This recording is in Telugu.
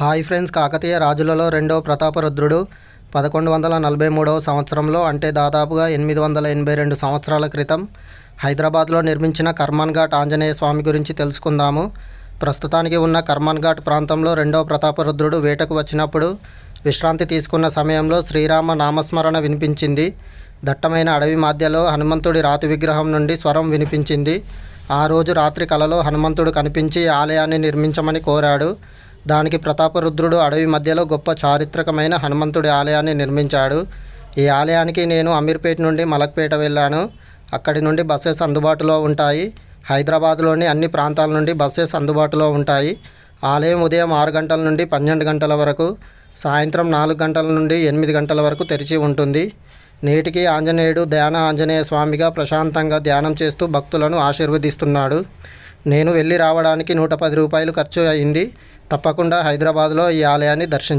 హాయ్ ఫ్రెండ్స్ కాకతీయ రాజులలో రెండవ ప్రతాపరుద్రుడు. పదకొండు వందల నలభై మూడవ సంవత్సరంలో అంటే దాదాపుగా ఎనిమిది వందల ఎనభై రెండు సంవత్సరాల క్రితం హైదరాబాద్లో నిర్మించిన కర్మన్ ఘాట్ ఆంజనేయ స్వామి గురించి తెలుసుకుందాము. ప్రస్తుతానికి ఉన్న కర్మన్ ఘాట్ ప్రాంతంలో రెండవ ప్రతాపరుద్రుడు వేటకు వచ్చినప్పుడు విశ్రాంతి తీసుకున్న సమయంలో శ్రీరామ నామస్మరణ వినిపించింది. దట్టమైన అడవి మధ్యలో హనుమంతుడి రాతి విగ్రహం నుండి స్వరం వినిపించింది. ఆ రోజు రాత్రి కలలో హనుమంతుడు కనిపించి ఆలయాన్ని నిర్మించమని కోరాడు. దానికి ప్రతాపరుద్రుడు అడవి మధ్యలో గొప్ప చారిత్రకమైన హనుమంతుడి ఆలయాన్ని నిర్మించాడు. ఈ ఆలయానికి నేను అమీర్పేట నుండి మలక్పేట వెళ్ళాను. అక్కడి నుండి బస్సెస్ అందుబాటులో ఉంటాయి. హైదరాబాద్లోని అన్ని ప్రాంతాల నుండి బస్సెస్ అందుబాటులో ఉంటాయి. ఆలయం ఉదయం ఆరు గంటల నుండి పన్నెండు గంటల వరకు సాయంత్రం నాలుగు గంటల నుండి ఎనిమిది గంటల వరకు తెరిచి ఉంటుంది. నేటికి ఆంజనేయుడు ధ్యాన ఆంజనేయ స్వామిగా ప్రశాంతంగా ధ్యానం చేస్తూ భక్తులను ఆశీర్వదిస్తున్నాడు. నేను వెళ్ళి రావడానికి నూట పది రూపాయలు ఖర్చు అయింది. తప్పకుండా హైదరాబాద్లో ఈ ఆలయాన్ని దర్శించ